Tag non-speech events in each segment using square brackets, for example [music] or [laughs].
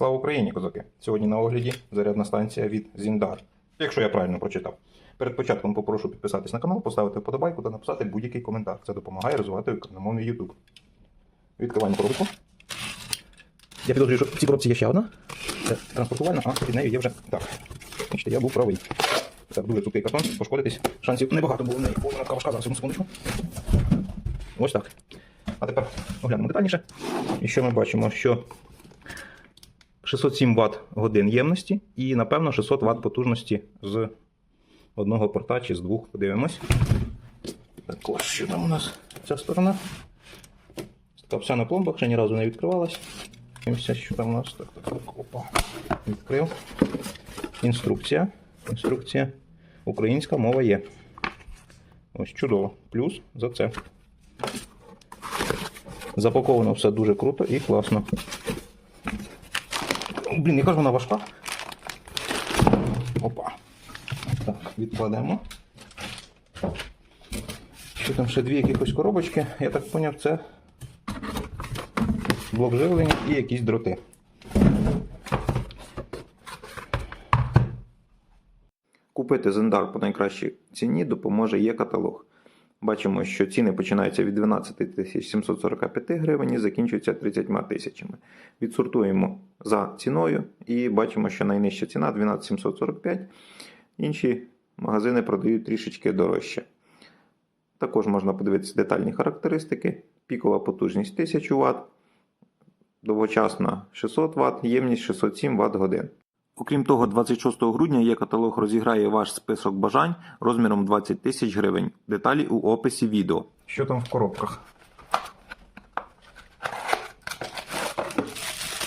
Слава Україні, козаки! Сьогодні на огляді зарядна станція від Зіндар. Якщо я правильно прочитав. Перед початком попрошу підписатись на канал, поставити вподобайку та написати будь-який коментар. Це допомагає розвивати україномовний YouTube. Відкриваємо коробку. Я підозрюю, що в цій коробці є ще одна. Це транспортувальна, а під нею є вже. Так. Бачите, я був правий. Так, дуже цупкий картон, пошкодитись. Шансів небагато було в неї. О, вона така зараз одну секундочку. Ось так. А тепер оглянемо детальніше. І що ми бачимо? Що 607 Вт годин ємності і, напевно, 600 Вт потужності з одного порта чи з двох. Подивимось. Також, що там у нас ця сторона. Така вся на пломбах, ще ні разу не відкривалась. Дивимося, що там у нас. Так, так, так, опа. Відкрив. Інструкція. Інструкція. Українська мова є. Ось чудово. Плюс за це. Запаковано все дуже круто і класно. Блін, яка ж вона важка. Опа. Так, відкладемо. Що там ще дві якихось коробочки. Я так зрозумів, це блок живлення і якісь дроти. Купити зендар по найкращій ціні допоможе є каталог. Бачимо, що ціни починаються від 12 745 гривень і закінчуються 30 тисячами. Відсортуємо за ціною і бачимо, що найнижча ціна 12 745. Інші магазини продають трішечки дорожче. Також можна подивитися детальні характеристики. Пікова потужність 1000 Вт, довгочасна 600 Вт, ємність 607 Вт годин. Окрім того, 26 грудня є каталог розіграє ваш список бажань розміром 20 тисяч гривень. Деталі у описі відео. Що там в коробках?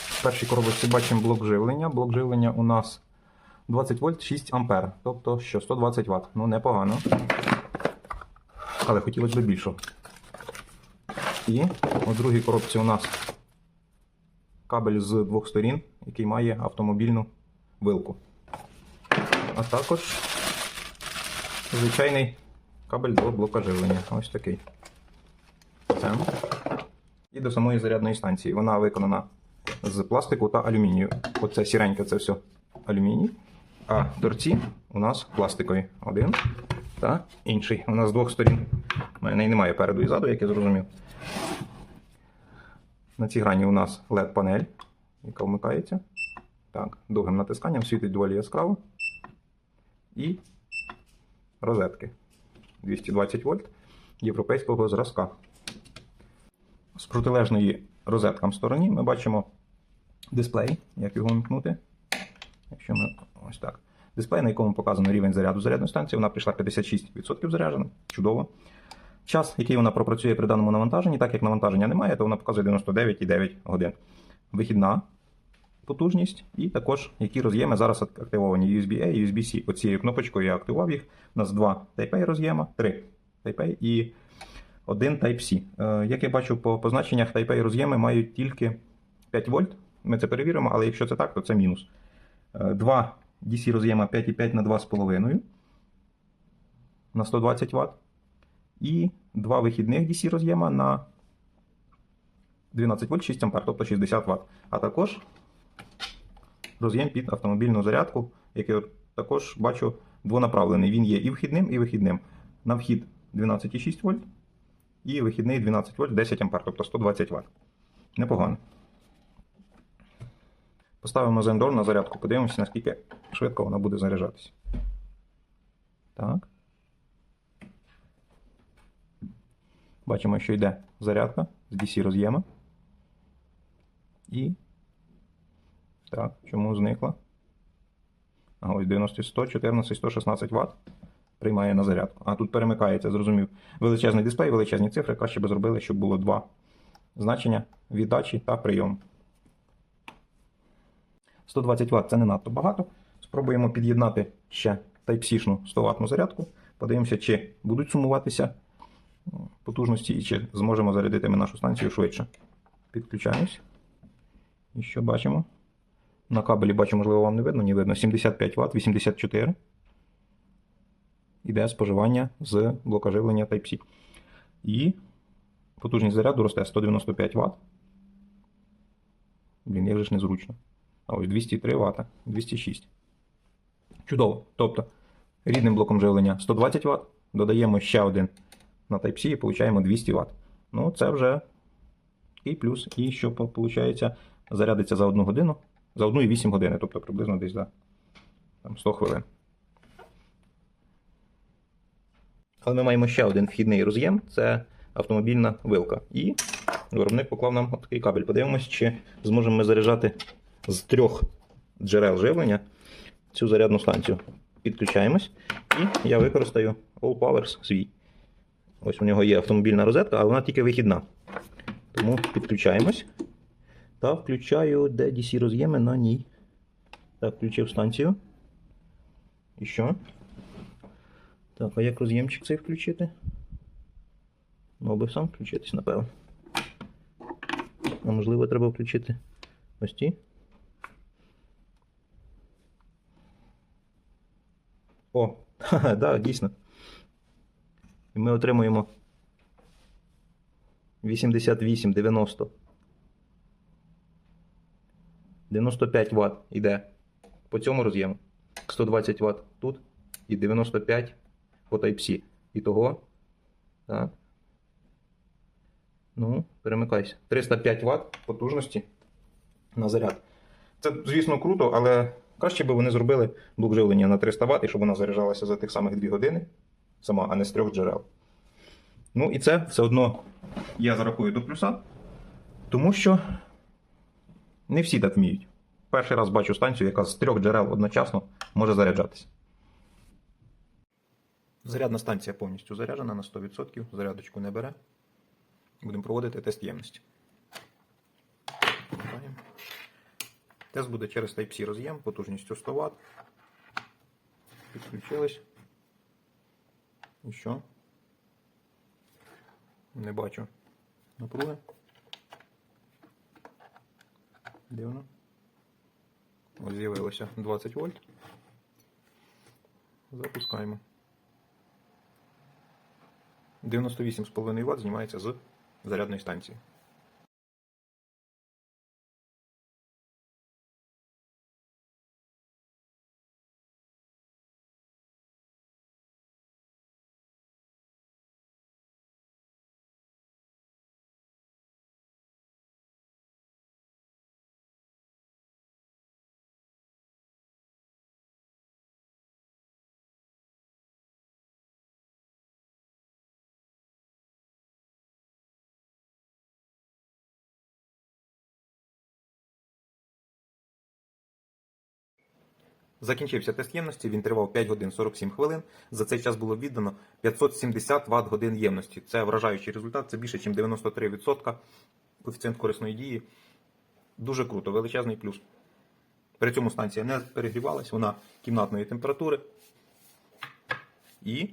В першій коробочці бачимо блок живлення. Блок живлення у нас 20 вольт 6 ампер. Тобто що 120 Вт. Ну непогано. Але хотілося б більше. І у другій коробці у нас кабель з двох сторін, який має автомобільну вилку. А також звичайний кабель до блока живлення. Ось такий. Це. І до самої зарядної станції. Вона виконана з пластику та алюмінію. Оце сіреньке це все алюміній. А торці у нас пластикові. Один та інший. У нас з двох сторін. У мене немає переду і ззаду, як я зрозумів. На цій грані у нас LED-панель, яка вмикається. Так, довгим натисканням світить доволі яскраво. І розетки 220 вольт європейського зразка. З протилежної розеткам стороні ми бачимо дисплей, як його вимкнути. Якщо ми ось так. Дисплей, на якому показано рівень заряду зарядної станції, вона прийшла 56% заряджена. Чудово. Час, який вона пропрацює при даному навантаженні, так як навантаження немає, то вона показує 99,9 годин. Вихідна потужність, і також які роз'єми зараз активовані USB-A і USB-C. Оцією кнопочкою я активував їх. У нас два Type-A роз'єма, три Type-A і один Type-C. Е, Як я бачу по позначеннях, Type-A роз'єми мають тільки 5 вольт. Ми це перевіримо, але якщо це так, то це мінус. Е, Два DC роз'єма 5,5 на 2,5 на 120 Вт. І два вихідних DC роз'єма на 12 вольт 6 А, тобто 60 Вт. А також роз'єм під автомобільну зарядку, який також бачу двонаправлений. Він є і вхідним, і вихідним. На вхід 12,6 вольт, і вихідний 12 вольт 10 А, тобто 120 Вт. Непогано. Поставимо зендор на зарядку, подивимося, наскільки швидко вона буде заряджатися. Так. Бачимо, що йде зарядка з DC роз'єма. І так, чому зникла? А ось 90, 100, 14, 116 Вт приймає на зарядку. А тут перемикається, зрозумів. Величезний дисплей, величезні цифри. Краще би зробили, щоб було два значення віддачі та прийому. 120 Вт це не надто багато. Спробуємо під'єднати ще Type-C-шну 100 Вт зарядку. Подивимося, чи будуть сумуватися потужності і чи зможемо зарядити ми нашу станцію швидше. Підключаємось. І що бачимо? На кабелі бачу, можливо, вам не видно, не видно. 75 Вт, 84. Іде споживання з блока живлення Type-C. І потужність заряду росте 195 Вт. Блін, як же ж незручно. А ось 203 Вт, 206. Чудово. Тобто, рідним блоком живлення 120 Вт, додаємо ще один на Type-C і получаємо 200 Вт. Ну, це вже і плюс, і що виходить, зарядиться за одну годину, за 1,8 години, тобто приблизно десь за там, 100 хвилин. Але ми маємо ще один вхідний роз'єм це автомобільна вилка. І виробник поклав нам такий кабель. Подивимось, чи зможемо ми заряджати з трьох джерел живлення цю зарядну станцію. Підключаємось, і я використаю All Powers свій. Ось у нього є автомобільна розетка, але вона тільки вихідна. Тому підключаємось. Та включаю де DC роз'єми на ній. Так, включив станцію. І що? Так, а як роз'ємчик цей включити? Мав би сам включитись, напевно. А можливо, треба включити ось ті. О, [laughs] так, да, дійсно. І ми отримуємо 88, 90. 95 Вт іде по цьому роз'єму. 120 Вт тут і 95 по Type-C. І того. Так. Ну, перемикайся. 305 Вт потужності на заряд. Це, звісно, круто, але краще би вони зробили блок живлення на 300 Вт, щоб вона заряджалася за тих самих 2 години сама, а не з трьох джерел. Ну і це все одно я зарахую до плюса, тому що не всі так вміють. Перший раз бачу станцію, яка з трьох джерел одночасно може заряджатися. Зарядна станція повністю заряджена на 100%, зарядочку не бере. Будемо проводити тест ємності. Тест буде через Type-C роз'єм потужністю 100 Вт. Підключились. І що? Не бачу напруги. Дивно. Ось з'явилося 20 вольт. Запускаємо. 98,5 Вт знімається з зарядної станції. Закінчився тест ємності, він тривав 5 годин 47 хвилин. За цей час було віддано 570 Вт годин ємності. Це вражаючий результат, це більше, ніж 93% коефіцієнт корисної дії. Дуже круто, величезний плюс. При цьому станція не перегрівалась, вона кімнатної температури. І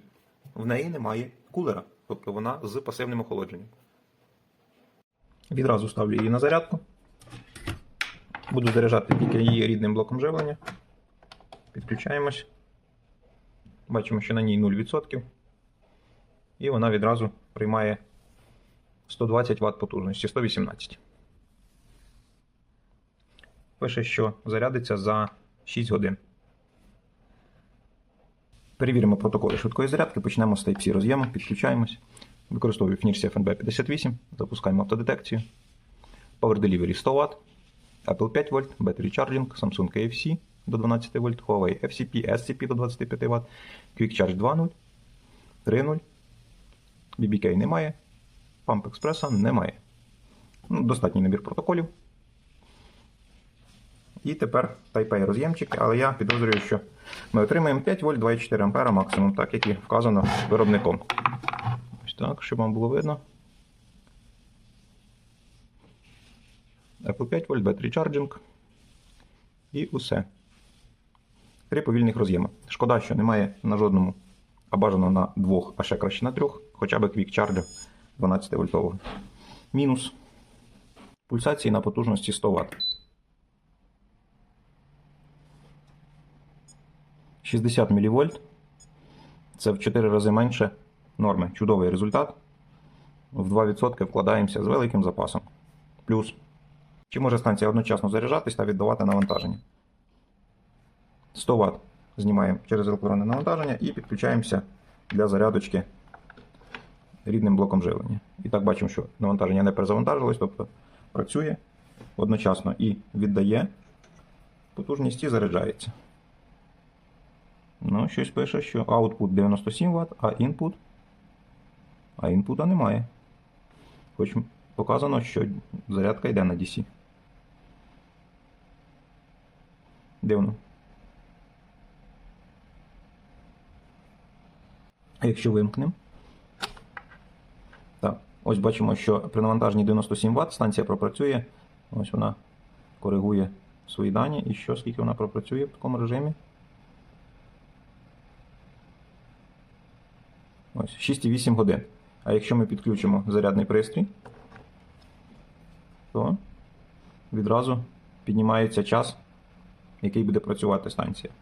в неї немає кулера, тобто вона з пасивним охолодженням. Відразу ставлю її на зарядку. Буду заряджати тільки її рідним блоком живлення. Підключаємось. Бачимо, що на ній 0%. І вона відразу приймає 120 Вт потужності, 118. Пише, що зарядиться за 6 годин. Перевіримо протоколи швидкої зарядки. Почнемо з Type-C роз'єму, підключаємось. Використовую Finirsi FNB 58, запускаємо автодетекцію. Power Delivery 100 Вт, Apple 5 вольт, Battery Charging, Samsung KFC до 12 вольт, FCP, SCP до 25 Вт, Quick Charge 2.0, 3.0, BBK немає, Pump Express немає. Ну, достатній набір протоколів. І тепер Type-A роз'ємчик, але я підозрюю, що ми отримаємо 5 вольт 2,4 ампера максимум, так як і вказано виробником. Ось так, щоб вам було видно. Apple 5 вольт, Battery Charging. І усе. Три повільних роз'єми. Шкода, що немає на жодному, а бажано на двох, а ще краще на трьох, хоча б Charge 12 вольтового. Мінус. Пульсації на потужності 100 Вт. 60 мВ. Це в 4 рази менше норми. Чудовий результат. В 2% вкладаємося з великим запасом. Плюс Чи може станція одночасно заряджатись та віддавати навантаження? 100 Вт знімаємо через електронне навантаження і підключаємося для зарядочки рідним блоком живлення. І так бачимо, що навантаження не перезавантажилось, тобто працює одночасно і віддає потужність і заряджається. Ну, щось пише, що output 97 Вт, а input. А інпута немає. Хоч показано, що зарядка йде на DC. Дивно. Якщо вимкнемо. Так, ось бачимо, що при навантаженні 97 Вт станція пропрацює. Ось вона коригує свої дані. І що, скільки вона пропрацює в такому режимі? Ось 6,8 годин. А якщо ми підключимо зарядний пристрій, то відразу піднімається час, який буде працювати станція.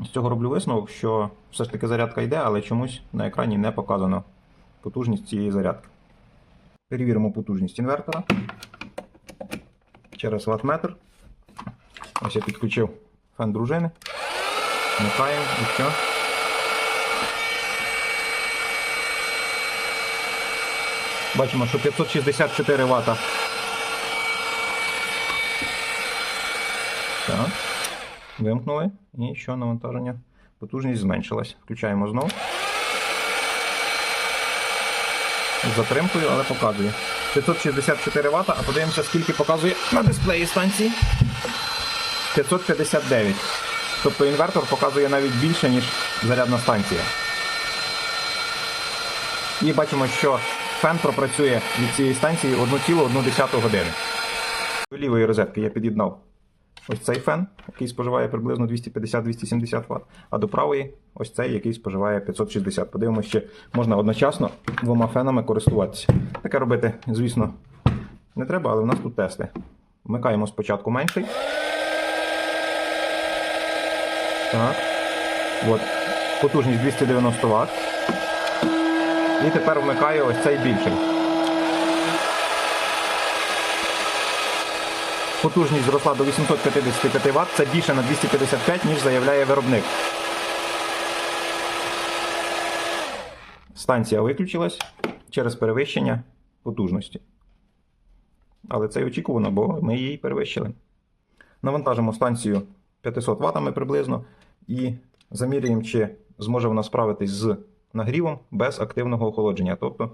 З цього роблю висновок, що все ж таки зарядка йде, але чомусь на екрані не показано потужність цієї зарядки. Перевіримо потужність інвертора через ваттметр. Ось я підключив фен дружини. Вмикаємо і що? Бачимо, що 564 Вт. Так. Вимкнули. І що навантаження? Потужність зменшилась. Включаємо знову. З затримкою, але показує. 564 Вт, а подивимося, скільки показує на дисплеї станції. 559. Тобто інвертор показує навіть більше, ніж зарядна станція. І бачимо, що фен пропрацює від цієї станції 1,1 години. До лівої розетки я під'єднав ось цей фен, який споживає приблизно 250-270 Вт, а до правої ось цей, який споживає 560. Подивимося, чи можна одночасно двома фенами користуватися. Таке робити, звісно, не треба, але в нас тут тести. Вмикаємо спочатку менший. Так. От. Потужність 290 Вт. І тепер вмикаю ось цей більший. Потужність зросла до 855 Вт, це більше на 255, ніж заявляє виробник. Станція виключилась через перевищення потужності. Але це й очікувано, бо ми її перевищили. Навантажимо станцію 500 Вт приблизно і замірюємо, чи зможе вона справитись з нагрівом без активного охолодження. Тобто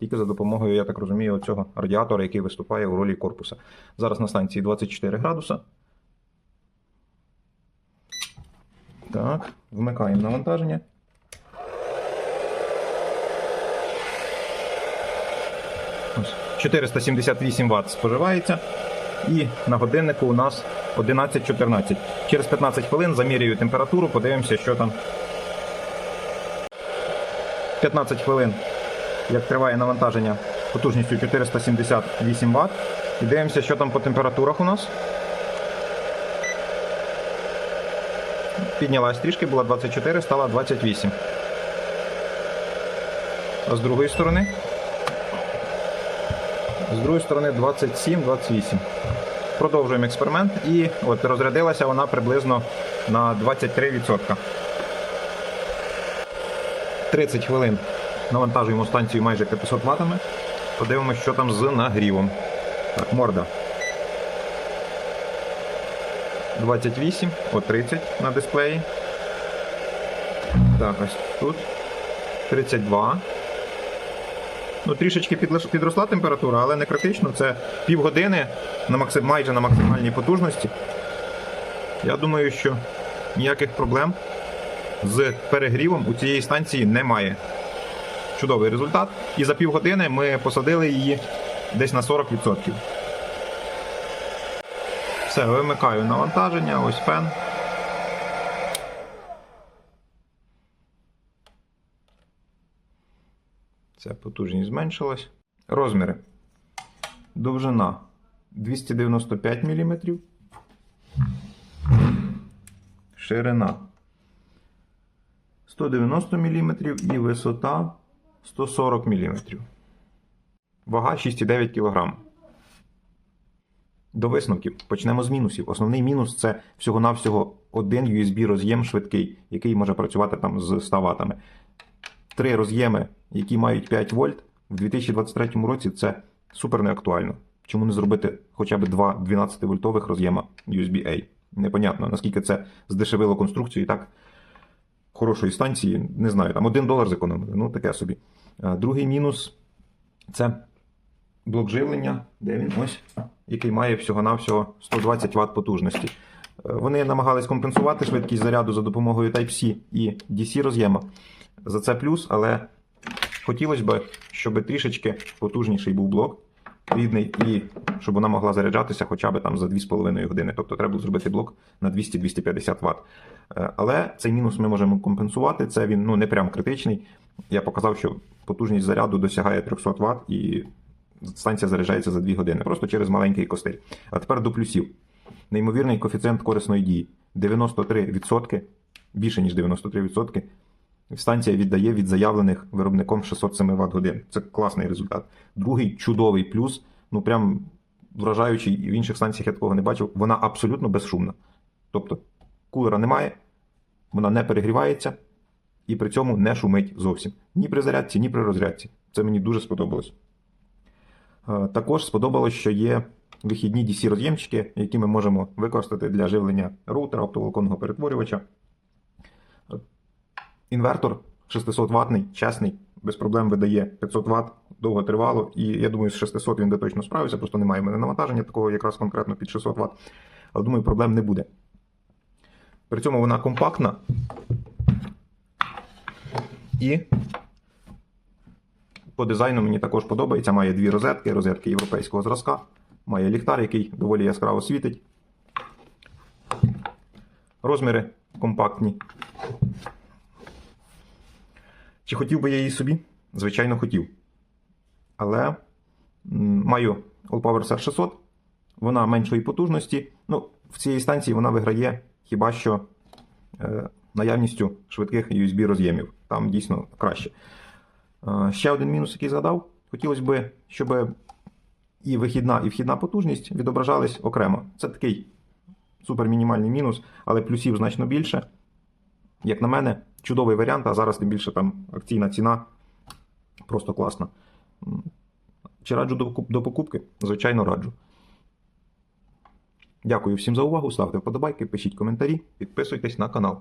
тільки за допомогою, я так розумію, цього радіатора, який виступає у ролі корпуса. Зараз на станції 24 градуса. Так, вмикаємо навантаження. Ось, 478 Вт споживається. І на годиннику у нас 11.14. Через 15 хвилин замірюю температуру, подивимося, що там 15 хвилин, як триває навантаження потужністю 478 Вт. І дивимося, що там по температурах у нас. Піднялась трішки, була 24, стала 28. А з другої сторони? З другої сторони 27-28. Продовжуємо експеримент і от розрядилася вона приблизно на 23%. 30 хвилин навантажуємо станцію майже 500 ватами. Подивимося, що там з нагрівом. Так, морда. 28, о 30 на дисплеї. Так, ось тут. 32. Ну, трішечки підросла температура, але не критично. Це півгодини на максим... майже на максимальній потужності. Я думаю, що ніяких проблем з перегрівом у цієї станції немає. Чудовий результат. І за півгодини ми посадили її десь на 40%. Все, вимикаю навантаження, ось фен. Це потужність зменшилась. Розміри. Довжина 295 мм. Ширина 190 мм і висота 140 мм. Вага 6,9 кг. До висновків. Почнемо з мінусів. Основний мінус це всього-навсього один USB роз'єм швидкий, який може працювати там з 100 ватами. Три роз'єми, які мають 5 вольт, в 2023 році це супер неактуально. Чому не зробити хоча б два 12-вольтових роз'єма USB-A? Непонятно, наскільки це здешевило конструкцію і так хорошої станції, не знаю, там 1 долар зекономили, ну таке собі. Другий мінус це блок живлення, де він ось, який має всього-навсього 120 Вт потужності. Е, Вони намагались компенсувати швидкість заряду за допомогою Type-C і DC роз'єма. За це плюс, але хотілося б, щоб трішечки потужніший був блок рідний, і щоб вона могла заряджатися хоча б там за 2,5 години. Тобто треба зробити блок на 200-250 Вт. Е, Але цей мінус ми можемо компенсувати. Це він ну, не прям критичний. Я показав, що потужність заряду досягає 300 Вт і станція заряджається за 2 години, просто через маленький костиль. А тепер до плюсів. Неймовірний коефіцієнт корисної дії 93%, більше ніж 93%. Станція віддає від заявлених виробником 607 Вт годин. Це класний результат. Другий чудовий плюс, ну прям вражаючий, в інших станціях я такого не бачив. Вона абсолютно безшумна. Тобто кулера немає, вона не перегрівається і при цьому не шумить зовсім. Ні при зарядці, ні при розрядці. Це мені дуже сподобалось. Е, Також сподобалось, що є вихідні DC роз'ємчики, які ми можемо використати для живлення роутера, оптоволоконного перетворювача. Інвертор 600 ватний, чесний, без проблем видає 500 Вт, довго тривало, і я думаю, з 600 він би точно справився, просто немає в мене навантаження такого якраз конкретно під 600 Вт. Але думаю, проблем не буде. При цьому вона компактна і по дизайну мені також подобається. Має дві розетки, розетки європейського зразка, має ліхтар, який доволі яскраво світить. Розміри компактні. Чи хотів би я її собі? Звичайно, хотів. Але маю All Power SR 600, вона меншої потужності. Ну, в цій станції вона виграє хіба що е, наявністю швидких USB роз'ємів. Там дійсно краще. Е, Ще один мінус, який згадав. Хотілося б, щоб і вихідна, і вхідна потужність відображались окремо. Це такий супермінімальний мінус, але плюсів значно більше. Як на мене, чудовий варіант, а зараз тим більше там акційна ціна просто класна. Чи раджу до покупки? Звичайно, раджу. Дякую всім за увагу. Ставте вподобайки, пишіть коментарі, підписуйтесь на канал.